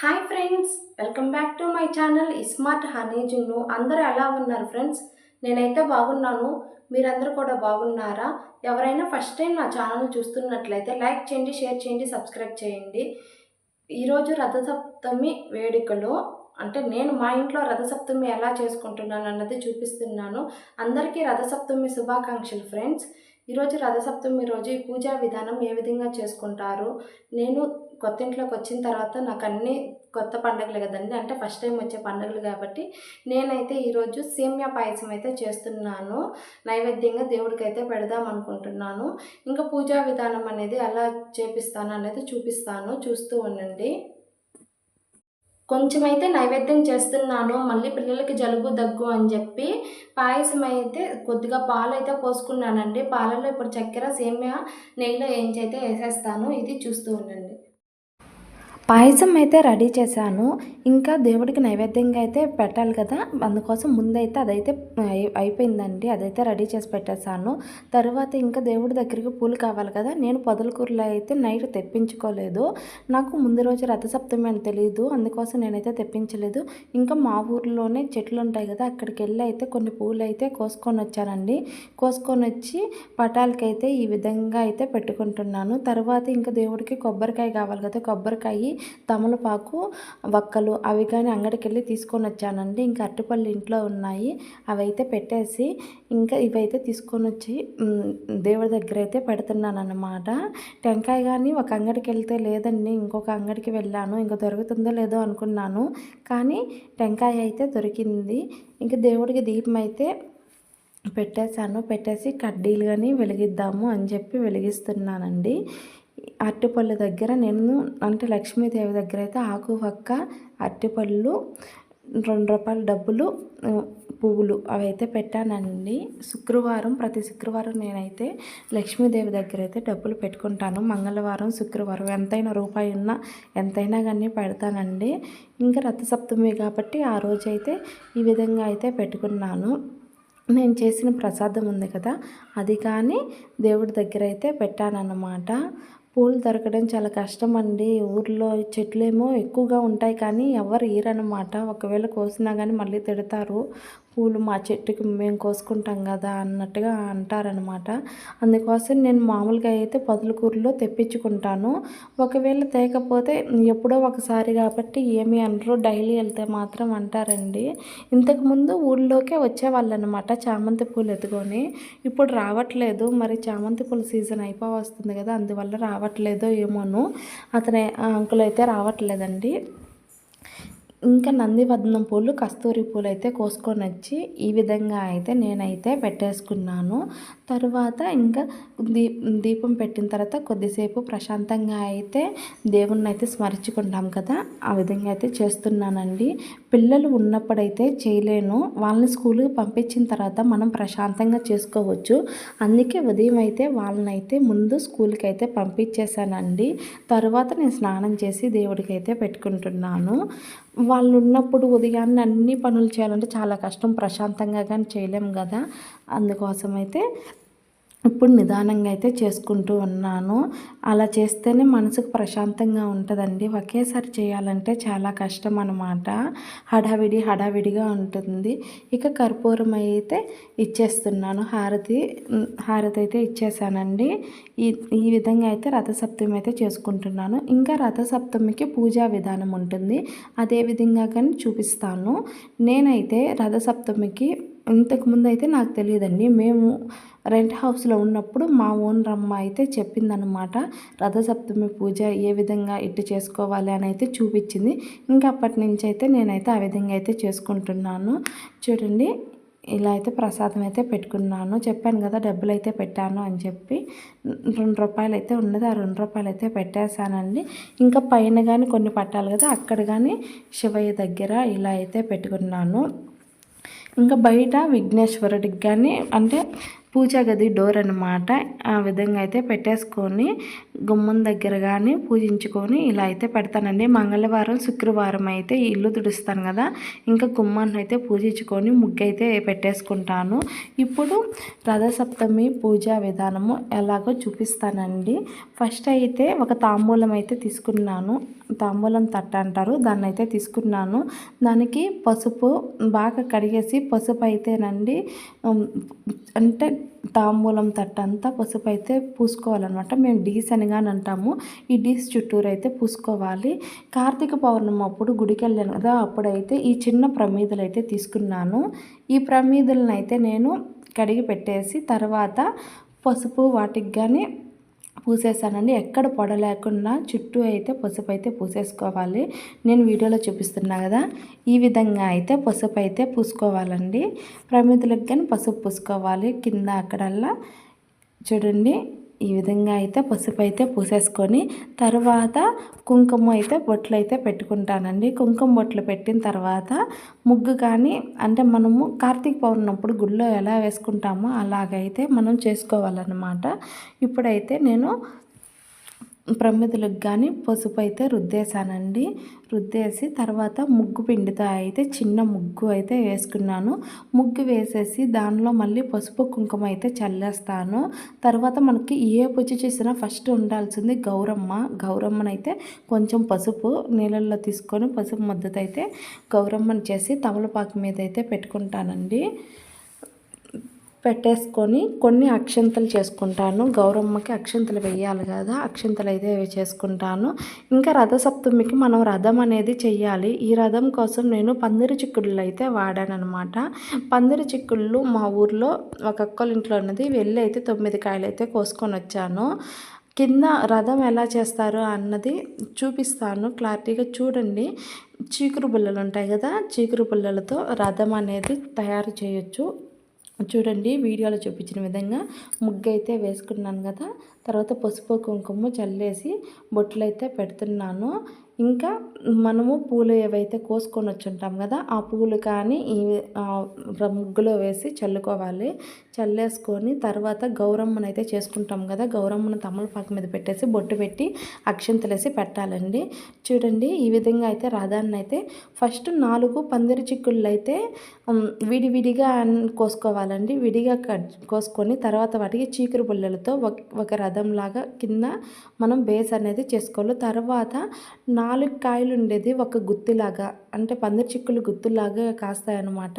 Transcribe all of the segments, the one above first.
Hi friends welcome back to my channel smart honey Junnu అందరూ ఎలా ఉన్నారు friends నేనైతే బాగున్నాను. మీరందరూ కూడా బాగున్నారా? ఎవరైనా ఫస్ట్ టైం నా ఛానల్ చూస్తున్నట్లయితే లైక్ చేయండి షేర్ చేయండి సబ్స్క్రైబ్ చేయండి. ఈరోజు రథసప్తమి వేడుకలో అంటే నేను మా ఇంట్లో రథసప్తమి ఎలా చేసుకుంటున్నాను అన్నది చూపిస్తున్నాను. అందరికీ రథసప్తమి శుభాకాంక్షలు ఫ్రెండ్స్ ఈరోజు రథసప్తమి రోజు ఈ పూజా విధానం ఏ విధంగా చేసుకుంటారు? నేను కొత్త ఇంట్లోకి వచ్చిన తర్వాత నాకు అన్నీ కొత్త పండుగలు కదండి. అంటే ఫస్ట్ టైం వచ్చే పండుగలు కాబట్టి నేనైతే ఈరోజు సేమ్యా పాయసం అయితే చేస్తున్నాను. నైవేద్యంగా దేవుడికి అయితే పెడదాం అనుకుంటున్నాను. ఇంకా పూజా విధానం అనేది ఎలా చేపిస్తాను అనేది చూపిస్తాను. చూస్తూ ఉండండి. కొంచెం అయితే నైవేద్యం చేస్తున్నాను. మళ్ళీ పిల్లలకి జలుబు దగ్గు అని చెప్పి పాయసం అయితే కొద్దిగా పాలు అయితే పోసుకున్నానండి. పాలలో ఇప్పుడు చక్కెర సేమ్యా నెయ్యిలో ఏంచి అయితే వేసేస్తాను ఇది చూస్తూ ఉండండి. పాయసం అయితే రెడీ చేశాను. ఇంకా దేవుడికి నైవేద్యంగా అయితే పెట్టాలి కదా. అందుకోసం ముందైతే అదైతే అయిపోయిందండి. అదైతే రెడీ చేసి పెట్టేశాను. తర్వాత ఇంకా దేవుడి దగ్గరికి పూలు కావాలి కదా. నేను పొదలకూరలో అయితే నైట్ తెప్పించుకోలేదు. నాకు ముందు రోజు రథసప్తమి అని తెలియదు అందుకోసం నేనైతే తెప్పించలేదు. ఇంకా మా ఊర్లోనే చెట్లు ఉంటాయి కదా అక్కడికి వెళ్ళి అయితే కొన్ని పూలు అయితే కోసుకొని వచ్చానండి. కోసుకొని వచ్చి పటాలకైతే ఈ విధంగా అయితే పెట్టుకుంటున్నాను. తర్వాత ఇంకా దేవుడికి కొబ్బరికాయ కావాలి కదా కొబ్బరికాయ తమలపాకు వక్కలు అవి కానీ అంగడికి వెళ్ళి తీసుకొని వచ్చానండి. ఇంకా అరటిపళ్ళు ఇంట్లో ఉన్నాయి. అవి అయితే పెట్టేసి ఇంకా ఇవైతే తీసుకొని వచ్చి దేవుడి దగ్గర అయితే పెడుతున్నాను అన్నమాట టెంకాయ కానీ ఒక అంగడికి వెళ్తే లేదండి. ఇంకొక అంగడికి వెళ్ళాను. ఇంకా దొరుకుతుందో లేదో అనుకున్నాను. కానీ టెంకాయ అయితే దొరికింది. ఇంకా దేవుడికి దీపం అయితే పెట్టేశాను. పెట్టేసి కడ్డీలు కానీ వెలిగిద్దాము అని చెప్పి వెలిగిస్తున్నానండి. అరటిపళ్ళు దగ్గర నేను అంటే లక్ష్మీదేవి దగ్గర అయితే ఆకు వక్క అరటిపళ్ళు రెండు రూపాయల డబ్బులు పువ్వులు అవి అయితే పెట్టానండి. శుక్రవారం ప్రతి శుక్రవారం నేనైతే లక్ష్మీదేవి దగ్గర అయితే డబ్బులు పెట్టుకుంటాను. మంగళవారం శుక్రవారం ఎంతైనా రూపాయి ఉన్నా ఎంతైనా కానీ పెడతానండి. ఇంకా రథసప్తమి కాబట్టి ఆ రోజు అయితే ఈ విధంగా అయితే పెట్టుకున్నాను. నేను చేసిన ప్రసాదం ఉంది కదా అది కానీ దేవుడి దగ్గర అయితే పెట్టానన్నమాట. పూలు దొరకడం చాలా కష్టం అండి ఊర్లో చెట్లేమో ఎక్కువగా ఉంటాయి కానీ ఎవరు ఈరనమాట. ఒకవేళ కోసినా కానీ మళ్ళీ తిడతారు. పూలు మా చెట్టుకి మేము కోసుకుంటాం కదా అన్నట్టుగా అంటారనమాట అందుకోసం నేను మామూలుగా అయితే పదులకూరులో తెప్పించుకుంటాను. ఒకవేళ తేకపోతే ఎప్పుడో ఒకసారి కాబట్టి ఏమి అనరు. డైలీ వెళ్తే మాత్రం అంటారండి. ఇంతకుముందు ఊళ్ళోకే వచ్చేవాళ్ళు అనమాట చామంతి పూలు ఎత్తుకొని. ఇప్పుడు రావట్లేదు. మరి చామంతి పూల సీజన్ అయిపో వస్తుంది కదా అందువల్ల రావట్లేదో ఏమోను. అతని ఆ అంకుల్ అయితే రావట్లేదండి. ఇంకా నందివర్ధనం పూలు కస్తూరి పూలు అయితే కోసుకొని వచ్చి ఈ విధంగా అయితే నేనైతే పెట్టేసుకున్నాను. తర్వాత ఇంకా దీ దీపం పెట్టిన తర్వాత కొద్దిసేపు ప్రశాంతంగా అయితే దేవుణ్ణి అయితే స్మరించుకుంటాం కదా. ఆ విధంగా అయితే చేస్తున్నానండి. పిల్లలు ఉన్నప్పుడైతే చేయలేను. వాళ్ళని స్కూల్కి పంపించిన తర్వాత మనం ప్రశాంతంగా చేసుకోవచ్చు. అందుకే ఉదయం అయితే వాళ్ళని అయితే ముందు స్కూల్కి అయితే పంపించేశానండి. తర్వాత నేను స్నానం చేసి దేవుడికి అయితే పెట్టుకుంటున్నాను. వాళ్ళు ఉన్నప్పుడు ఉదయాన్నే అన్ని పనులు చేయాలంటే చాలా కష్టం. ప్రశాంతంగా కానీ చేయలేం కదా. అందుకోసం అయితే ఇప్పుడు నిదానంగా అయితే చేసుకుంటూ ఉన్నాను. అలా చేస్తేనే మనసుకు ప్రశాంతంగా ఉంటుందండి. ఒకేసారి చేయాలంటే చాలా కష్టం అన్నమాట. హడావిడి హడావిడిగా ఉంటుంది. ఇక కర్పూరం అయితే ఇచ్చేస్తున్నాను. హారతి హారతి అయితే ఇచ్చేసానండి. ఈ ఈ విధంగా అయితే రథసప్తమి అయితే చేసుకుంటున్నాను. ఇంకా రథసప్తమికి పూజా విధానం ఉంటుంది. అదే విధంగా కానీ చూపిస్తాను. నేనైతే రథసప్తమికి ఇంతకుముందు అయితే నాకు తెలియదండి. మేము రెంట్ హౌస్లో ఉన్నప్పుడు మా ఓనర్ అమ్మ అయితే చెప్పిందనమాట రథసప్తమి పూజ ఏ విధంగా ఇటు చేసుకోవాలి అని అయితే చూపించింది. ఇంకా అప్పటి నుంచి అయితే నేనైతే ఆ విధంగా అయితే చేసుకుంటున్నాను. చూడండి ఇలా అయితే ప్రసాదం అయితే పెట్టుకున్నాను. చెప్పాను కదా డబ్బులు అయితే పెట్టాను అని చెప్పి. రెండు రూపాయలు అయితే ఉన్నది ఆ రెండు రూపాయలు అయితే పెట్టేశానండి. ఇంకా పైన కానీ కొన్ని పట్టాలు కదా అక్కడ కానీ శివయ్య దగ్గర ఇలా అయితే పెట్టుకున్నాను. ఇంకా బయట విఘ్నేశ్వరుడికి కానీ అంటే పూజా గది డోర్ అనమాట ఆ విధంగా అయితే పెట్టేసుకొని గుమ్మం దగ్గర కానీ పూజించుకొని ఇలా అయితే పెడతానండి. మంగళవారం శుక్రవారం అయితే ఇల్లు తుడుస్తాను కదా. ఇంకా గుమ్మాన్ని అయితే పూజించుకొని ముగ్గు అయితే పెట్టేసుకుంటాను. ఇప్పుడు రథసప్తమి పూజా విధానము ఎలాగో చూపిస్తానండి. ఫస్ట్ అయితే ఒక తాంబూలం అయితే తీసుకున్నాను. తాంబూలం తట్ట అంటారు. దాన్ని అయితే తీసుకున్నాను. దానికి పసుపు బాగా కడిగేసి పసుపు అయితేనండి అంటే తాంబూలం తట్టంతా పసుపు అయితే పూసుకోవాలన్నమాట. మేము డీస్ అని అంటాము. ఈ డీస్ చుట్టూరు అయితే పూసుకోవాలి. కార్తీక పౌర్ణమి అప్పుడు గుడికి వెళ్ళాను కదా అప్పుడైతే ఈ చిన్న ప్రమీదలు అయితే తీసుకున్నాను. ఈ ప్రమీదలను అయితే నేను కడిగి పెట్టేసి తర్వాత పసుపు వాటికి కానీ పూసేసానండి. ఎక్కడ పొడ లేకుండా చుట్టూ అయితే పసుపు అయితే పూసేసుకోవాలి. నేను వీడియోలో చూపిస్తున్నా కదా ఈ విధంగా అయితే పసుపు అయితే పూసుకోవాలండి. ప్రమితులకు కానీ పసుపు పూసుకోవాలి. కింద అక్కడల్లా చూడండి. ఈ విధంగా అయితే పసుపు అయితే పూసేసుకొని తర్వాత కుంకుమ అయితే బొట్లు అయితే పెట్టుకుంటానండి. కుంకుమ బొట్లు పెట్టిన తర్వాత ముగ్గు కానీ అంటే మనము కార్తీక పౌర్ణప్పుడు గుళ్ళో ఎలా వేసుకుంటామో అలాగైతే మనం చేసుకోవాలన్నమాట. ఇప్పుడైతే నేను ప్రమిదలకు కానీ పసుపు అయితే రుద్దేశానండి. రుద్దేసి తర్వాత ముగ్గు పిండితో అయితే చిన్న ముగ్గు అయితే వేసుకున్నాను. ముగ్గు వేసేసి దానిలో మళ్ళీ పసుపు కుంకుమ అయితే చల్లేస్తాను. తర్వాత మనకి ఏ పూజ చేసినా ఫస్ట్ ఉండాల్సింది గౌరమ్మ. గౌరమ్మనైతే కొంచెం పసుపు నీళ్ళల్లో తీసుకొని పసుపు మద్దతు అయితే గౌరమ్మని చేసి తమలపాకు మీద అయితే పెట్టుకుంటానండి. పెట్టేసుకొని కొన్ని అక్షంతలు చేసుకుంటాను. గౌరమ్మకి అక్షంతలు వేయాలి కదా అక్షంతలు అయితే చేసుకుంటాను. ఇంకా రథసప్తమికి మనం రథం అనేది చెయ్యాలి. ఈ రథం కోసం నేను పందిరి చిక్కుళ్ళు అయితే వాడానమాట పందిరి చిక్కుళ్ళు మా ఊర్లో ఒక అక్కల ఇంట్లో ఉన్నది. వెళ్ళి అయితే తొమ్మిది కాయలు అయితే కోసుకొని వచ్చాను. కింద రథం ఎలా చేస్తారు అన్నది చూపిస్తాను. క్లారిటీగా చూడండి. చీకురు బుల్లలు ఉంటాయి కదా చీకురు బుల్లలతో రథం అనేది తయారు చేయొచ్చు. చూడండి వీడియోలో చూపించిన విధంగా ముగ్గు అయితే వేసుకున్నాను కదా. తర్వాత పసుపు కుంకుమ చల్లేసి బొట్లు అయితే పెడుతున్నాను. ఇంకా మనము పూలు ఏవైతే కోసుకొని వచ్చుంటాం కదా ఆ పూలు కానీ ఈ ముగ్గులో వేసి చల్లుకోవాలి. చల్లేసుకొని తర్వాత గౌరమ్మను అయితే చేసుకుంటాం కదా గౌరమ్మను తమలపాకు మీద పెట్టేసి బొట్టు పెట్టి అక్షంతలేసి పెట్టాలండి. చూడండి ఈ విధంగా అయితే రథాన్ని అయితే ఫస్ట్ నాలుగు పందిరి చిక్కుళ్ళు అయితే విడివిడిగా కోసుకోవాలండి. విడిగా కట్ కోసుకొని తర్వాత వాటికి చీకురు పుల్లలతో ఒక రథంలాగా కింద మనం బేస్ అనేది చేసుకోవాలి. తర్వాత నా నాలుగు కాయలు ఉండేది ఒక గుత్తిలాగా అంటే పందిరి చిక్కులు గుత్తులాగా కాస్తాయన్నమాట.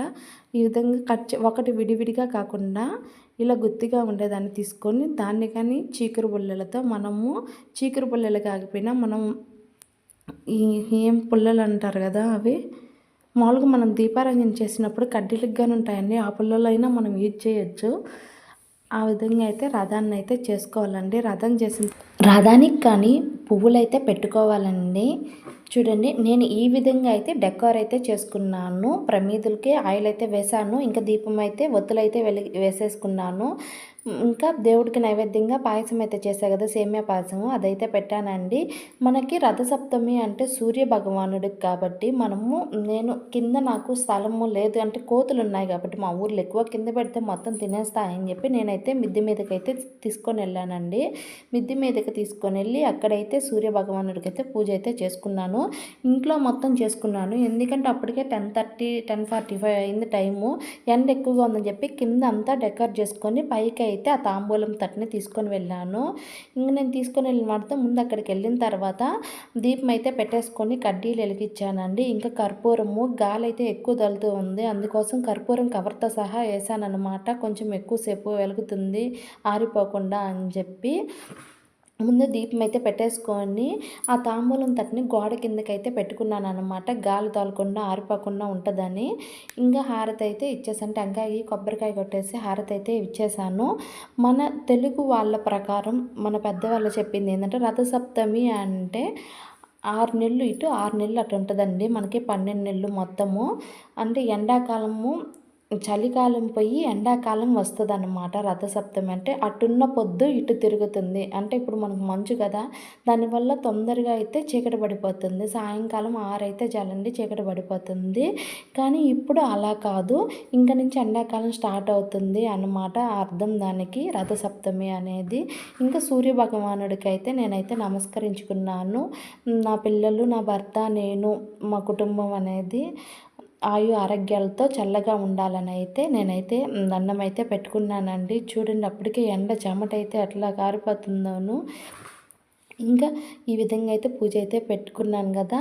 ఈ విధంగా కట్ ఒకటి విడివిడిగా కాకుండా ఇలా గుత్తిగా ఉండేదాన్ని తీసుకొని దాన్ని కానీ చీకురు పుల్లలతో మనము చీకురు పుల్లలు కాకపోయినా మనం ఈ ఏం పుల్లలు అంటారు కదా అవి? మామూలుగా మనం దీపారంజన చేసినప్పుడు కడ్డీలకు కానీ ఉంటాయండి. ఆ పుల్లలు అయినా మనం యూజ్ చేయొచ్చు. ఆ విధంగా అయితే రథాన్ని అయితే చేసుకోవాలండి. రథం చేసిన రథానికి కానీ పువ్వులైతే పెట్టుకోవాలండి. చూడండి నేను ఈ విధంగా అయితే డెకార్ అయితే చేసుకున్నాను. ప్రమీదులకి ఆయిల్ అయితే వేసాను ఇంకా దీపం అయితే ఒత్తులైతే వెలి వేసేసుకున్నాను. ఇంకా దేవుడికి నైవేద్యంగా పాయసం అయితే చేశాను కదా సేమియా పాయసము. అదైతే పెట్టానండి. మనకి రథసప్తమి అంటే సూర్య భగవానుడికి కాబట్టి మనము నేను కింద నాకు స్థలము లేదు అంటే కోతులు ఉన్నాయి కాబట్టి మా ఊర్లో ఎక్కువ కింద పెడితే మొత్తం తినేస్తాయని చెప్పి నేనైతే మిద్దె మీదకి అయితే తీసుకొని వెళ్ళానండి. మిద్దె మీదకి తీసుకొని వెళ్ళి అక్కడైతే సూర్య భగవానుడికి అయితే పూజ అయితే చేసుకున్నాను. ఇంట్లో మొత్తం చేసుకున్నాను. ఎందుకంటే అప్పటికే ten thirty ten forty five అయింది టైము. ఎండ ఎక్కువగా ఉందని చెప్పి కింద అంతా డెకర్ చేసుకొని పైకి అయితే ఆ తాంబూలం తట్టిని తీసుకొని వెళ్ళాను. ఇంకా నేను తీసుకొని వెళ్ళిన వాటితో ముందు అక్కడికి వెళ్ళిన తర్వాత దీపం అయితే పెట్టేసుకొని కడ్డీలు వెలిగించానండి. ఇంకా కర్పూరము గాలి అయితే ఎక్కువ తలుతూ ఉంది. అందుకోసం కర్పూరం కవర్తో సహా వేసానమాట కొంచెం ఎక్కువసేపు వెలుగుతుంది ఆరిపోకుండా అని చెప్పి. ముందు దీపం అయితే పెట్టేసుకొని ఆ తాంబూలం తట్టుని గోడ కిందకైతే పెట్టుకున్నాను అనమాట గాలి తోలకుండా ఆరిపోకుండా ఉంటుందని. ఇంకా హారతి అయితే ఇచ్చేసాను టెంకాయ కొబ్బరికాయ కొట్టేసి హారతి అయితే ఇచ్చేసాను. మన తెలుగు వాళ్ళ ప్రకారం మన పెద్దవాళ్ళు చెప్పింది ఏంటంటే రథసప్తమి అంటే ఆరు నెలలు ఇటు ఆరు నెలలు అటు ఉంటుందండి. మనకి పన్నెండు నెలలు మొత్తము. అంటే ఎండాకాలము చలికాలం పోయి ఎండాకాలం వస్తుంది అన్నమాట రథసప్తమి అంటే అటున్న పొద్దు ఇటు తిరుగుతుంది. అంటే ఇప్పుడు మనకు మంచు కదా దానివల్ల తొందరగా అయితే చీకటి పడిపోతుంది. సాయంకాలం ఆరైతే చాలండి చీకటి పడిపోతుంది. కానీ ఇప్పుడు అలా కాదు. ఇంకా నుంచి ఎండాకాలం స్టార్ట్ అవుతుంది అన్నమాట అర్థం దానికి రథసప్తమి అనేది. ఇంకా సూర్య భగవానుడికి అయితే నేనైతే నమస్కరించుకున్నాను. నా పిల్లలు నా భర్త నేను మా కుటుంబం అనేది. ఆయు ఆరోగ్యాలతో చల్లగా ఉండాలని అయితే నేనైతే దండం అయితే పెట్టుకున్నానండి. చూడండి అప్పటికే ఎండ చెమట అయితే ఎట్లా కారిపోతుందోను ఇంకా ఈ విధంగా అయితే పూజ అయితే పెట్టుకున్నాను కదా.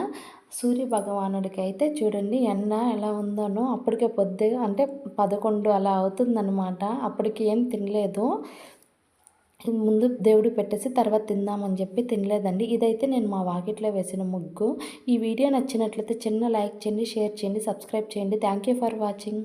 సూర్య భగవానుడికి అయితే చూడండి ఎండ ఎలా ఉందోనో. అప్పటికే పొద్దుగా అంటే పదకొండు అలా అవుతుందన్నమాట. అప్పటికి ఏం తినలేదు. ముందు దేవుడు పెట్టేసి తర్వాత తిందామని చెప్పి తినలేదండి. ఇదైతే నేను మా వాకిట్లో వేసిన ముగ్గు. ఈ వీడియో నచ్చినట్లయితే చిన్న లైక్ చేయండి షేర్ చేయండి సబ్స్క్రైబ్ చేయండి. Thank you for watching.